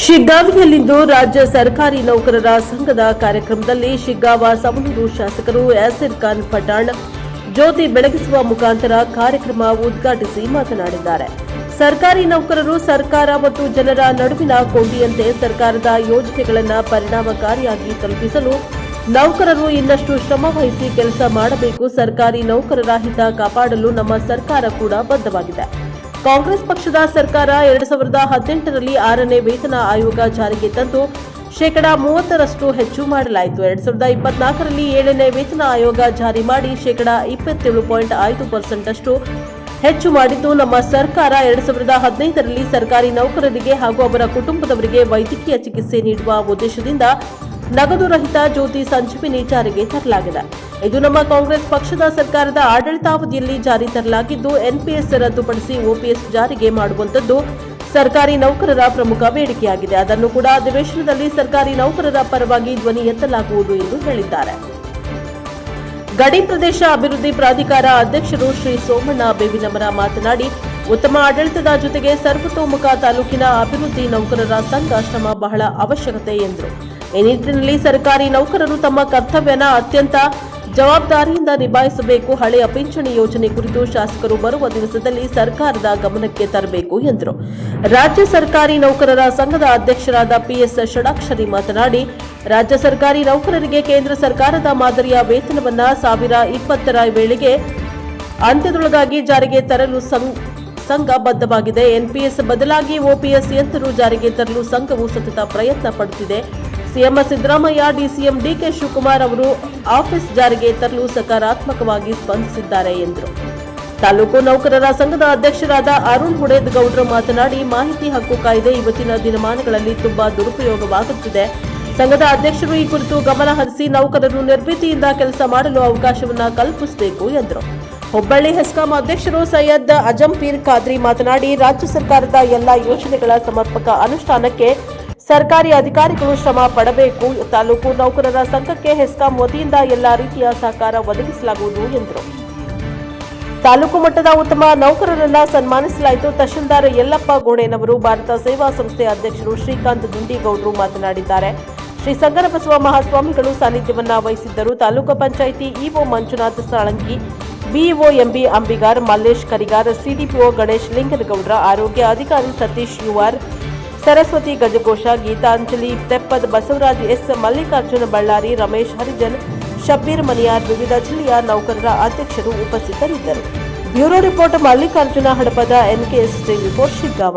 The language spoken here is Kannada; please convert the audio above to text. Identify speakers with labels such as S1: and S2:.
S1: ಶಿಗ್ಗಾವಿಯಲ್ಲಿಂದು ರಾಜ್ಯ ಸರ್ಕಾರಿ ನೌಕರರ ಸಂಘದ ಕಾರ್ಯಕ್ರಮದಲ್ಲಿ ಶಿಗ್ಗಾವ ಸಮನೂರು ಶಾಸಕರು ಯಾಸಿರ್ ಖಾನ್ ಪಠಾಣ್ ಜ್ಯೋತಿ ಬೆಳಗಿಸುವ ಮುಖಾಂತರ ಕಾರ್ಯಕ್ರಮ ಉದ್ಘಾಟಿಸಿ ಮಾತನಾಡಿದ್ದಾರೆ. ಸರ್ಕಾರಿ ನೌಕರರು ಸರ್ಕಾರ ಮತ್ತು ಜನರ ನಡುವಿನ ಕೊಂಡಿಯಂತೆ ಸರ್ಕಾರದ ಯೋಜನೆಗಳನ್ನು ಪರಿಣಾಮಕಾರಿಯಾಗಿ ತಲುಪಿಸಲು ನೌಕರರು ಇನ್ನಷ್ಟು ಶ್ರಮ ವಹಿಸಿ ಕೆಲಸ ಮಾಡಬೇಕು, ಸರ್ಕಾರಿ ನೌಕರರ ಹಿತ ಕಾಪಾಡಲು ನಮ್ಮ ಸರ್ಕಾರ ಕೂಡ ಬದ್ಧವಾಗಿದೆ. ಕಾಂಗ್ರೆಸ್ ಪಕ್ಷದ ಸರ್ಕಾರ ಎರಡು ಸಾವಿರದ ಹದಿನೆಂಟರಲ್ಲಿ ಆರನೇ ವೇತನ ಆಯೋಗ ಜಾರಿಗೆ ತಂದು ಶೇಕಡಾ ಮೂವತ್ತರಷ್ಟು ಹೆಚ್ಚು ಮಾಡಲಾಯಿತು. ಎರಡ್ ಸಾವಿರದ ಇಪ್ಪತ್ನಾಲ್ಕರಲ್ಲಿ ಏಳನೇ ವೇತನ ಆಯೋಗ ಜಾರಿ ಮಾಡಿ ಶೇಕಡಾ ಇಪ್ಪತ್ತೇಳು ಪಾಯಿಂಟ್ ಐದು ಪರ್ಸೆಂಟ್ ಅಷ್ಟು ಹೆಚ್ಚು ಮಾಡಿದ್ದು, ನಮ್ಮ ಸರ್ಕಾರ ಎರಡ್ ಸಾವಿರದ ಹದಿನೈದರಲ್ಲಿ ಸರ್ಕಾರಿ ನೌಕರರಿಗೆ ಹಾಗೂ ಅವರ ಕುಟುಂಬದವರಿಗೆ ವೈದ್ಯಕೀಯ ಚಿಕಿತ್ಸೆ ನೀಡುವ ಉದ್ದೇಶದಿಂದ ನಗದು ರಹಿತ ಜ್ಯೋತಿ ಸಂಜೀವಿನಿ ಜಾರಿಗೆ ತರಲಾಗಿದೆ. ಇದು ನಮ್ಮ ಕಾಂಗ್ರೆಸ್ ಪಕ್ಷದ ಸರ್ಕಾರದ ಆಡಳಿತಾವಧಿಯಲ್ಲಿ ಜಾರಿ ತರಲಾಗಿದ್ದು, ಎನ್ಪಿಎಸ್ ರದ್ದುಪಡಿಸಿ ಓಪಿಎಸ್ ಜಾರಿಗೆ ಮಾಡುವಂತದ್ದು ಸರ್ಕಾರಿ ನೌಕರರ ಪ್ರಮುಖ ಬೇಡಿಕೆಯಾಗಿದೆ. ಅದನ್ನು ಕೂಡ ಅಧಿವೇಶನದಲ್ಲಿ ಸರ್ಕಾರಿ ನೌಕರರ ಪರವಾಗಿ ಧ್ವನಿ ಎತ್ತಲಾಗುವುದು ಎಂದು ಹೇಳಿದ್ದಾರೆ. ಗಡಿ ಪ್ರದೇಶ ಅಭಿವೃದ್ಧಿ ಪ್ರಾಧಿಕಾರ ಅಧ್ಯಕ್ಷರು ಶ್ರೀ ಸೋಮಣ್ಣ ಬೇವಿನಮರ ಮಾತನಾಡಿ, ಉತ್ತಮ ಆಡಳಿತದ ಜೊತೆಗೆ ಸರ್ವತೋಮುಖ ತಾಲೂಕಿನ ಅಭಿವೃದ್ಧಿ ನೌಕರರ ಸಂಘ ಶ್ರಮ ಬಹಳ ಅವಶ್ಯಕತೆ ಎಂದರು. ಈ ನಿಟ್ಟಿನಲ್ಲಿ ಸರ್ಕಾರಿ ನೌಕರರು ತಮ್ಮ ಕರ್ತವ್ಯನ ಅತ್ಯಂತ ಜವಾಬ್ದಾರಿಯಿಂದ ನಿಭಾಯಿಸಬೇಕು, ಹಳೆಯ ಪಿಂಚಣಿ ಯೋಜನೆ ಕುರಿತು ಶಾಸಕರು ಬರುವ ದಿವಸದಲ್ಲಿ ಸರ್ಕಾರದ ಗಮನಕ್ಕೆ ತರಬೇಕು ಎಂದರು. ರಾಜ್ಯ ಸರ್ಕಾರಿ ನೌಕರರ ಸಂಘದ ಅಧ್ಯಕ್ಷರಾದ ಪಿಎಸ್ ಷಡಾಕ್ಷರಿ ಮಾತನಾಡಿ, ರಾಜ್ಯ ಸರ್ಕಾರಿ ನೌಕರರಿಗೆ ಕೇಂದ್ರ ಸರ್ಕಾರದ ಮಾದರಿಯ ವೇತನವನ್ನು ಸಾವಿರ ಇಪ್ಪತ್ತರ ವೇಳೆಗೆ ಅಂತ್ಯದೊಳಗಾಗಿ ಜಾರಿಗೆ ತರಲು ಸಂಘ ಬದ್ಧವಾಗಿದೆ. ಎನ್ಪಿಎಸ್ ಬದಲಾಗಿ ಓಪಿಎಸ್ ಯಂತ್ರರು ಜಾರಿಗೆ ತರಲು ಸಂಘವು ಸತತ ಪ್ರಯತ್ನ ಪಡುತ್ತಿದೆ. CM Siddaramaiah, DCM DK Shivakumar ಅವರು ಆಫೀಸ್ ಜಾರಿಗೆ ತರಲು ಸಕಾರಾತ್ಮಕವಾಗಿ ಸ್ಪಂದಿಸಿದ್ದಾರೆ ಎಂದರು. ತಾಲೂಕು ನೌಕರರ ಸಂಘದ ಅಧ್ಯಕ್ಷರಾದ ಅರುಣ್ ಹುಡೇದ್ ಗೌಡ್ರು ಮಾತನಾಡಿ, ಮಾಹಿತಿ ಹಕ್ಕು ಕಾಯ್ದೆ ಇವತ್ತಿನ ದಿನಮಾನಗಳಲ್ಲಿ ತುಂಬಾ ದುರುಪಯೋಗವಾಗುತ್ತಿದೆ. ಸಂಘದ ಅಧ್ಯಕ್ಷರು ಈ ಕುರಿತು ಗಮನ ಹರಿಸಿ ನೌಕರರು ನಿರ್ಭೀತಿಯಿಂದ ಕೆಲಸ ಮಾಡಲು ಅವಕಾಶವನ್ನ ಕಲ್ಪಿಸಬೇಕು ಎಂದರು. ಹುಬ್ಬಳ್ಳಿ ಹೆಸ್ಕಾಂ ಅಧ್ಯಕ್ಷರು ಸೈಯದ್ ಅಜಂಪೀರ್ ಖಾದ್ರಿ ಮಾತನಾಡಿ, ರಾಜ್ಯ ಸರ್ಕಾರದ ಎಲ್ಲಾ ಯೋಜನೆಗಳ ಸಮರ್ಪಕ ಅನುಷ್ಠಾನಕ್ಕೆ ಸರ್ಕಾರಿ ಅಧಿಕಾರಿಗಳು ಶ್ರಮ ಪಡಬೇಕು. ತಾಲೂಕು ನೌಕರರ ಸಂಘಕ್ಕೆ ಹೆಸ್ಕಾಂ ವತಿಯಿಂದ ಎಲ್ಲಾ ರೀತಿಯ ಸಹಕಾರ ಒದಗಿಸಲಾಗುವುದು ಎಂದರು. ತಾಲೂಕು ಮಟ್ಟದ ಉತ್ತಮ ನೌಕರರನ್ನ ಸನ್ಮಾನಿಸಲಾಯಿತು. ತಹಶೀಲ್ದಾರ್ ಯಲ್ಲಪ್ಪ ಗೋಣೆನವರು ಭಾರತ ಸೇವಾ ಸಂಸ್ಥೆ ಅಧ್ಯಕ್ಷರು ಶ್ರೀಕಾಂತ್ ದುಂಡಿಗೌಡರು ಮಾತನಾಡಿದ್ದಾರೆ. ಶ್ರೀ ಸಂಗರಬಸವ ಮಹಾಸ್ವಾಮಿಗಳು ಸಾನ್ನಿಧ್ಯವನ್ನ ವಹಿಸಿದ್ದರು. Taluk panchayat EO Manjunath Salanki, BEO MB Ambigar, Mallesh Karigar, CDPO Ganesh Linganagoudra, ಆರೋಗ್ಯ ಅಧಿಕಾರಿ ಸತೀಶ್ ಯುಆರ್ ಸರಸ್ವತಿ ಗಜಘೋಷ ಗೀತಾಂಜಲಿ, ತೆಪ್ಪದ ಬಸವರಾಜ್, ಎಸ್. ಮಲ್ಲಿಕಾರ್ಜುನ ಬಳ್ಳಾರಿ, ರಮೇಶ್ ಹರಿಜನ್, ಶಬ್ಬೀರ್ ಮನಿಯಾರ್, ವಿವಿಧ ಜಿಲ್ಲೆಯ ನೌಕರರ ಅಧ್ಯಕ್ಷರು ಉಪಸ್ಥಿತರಿದ್ದರು. Bureau report Mallikarjuna Hadapada NKS report Shiggaon.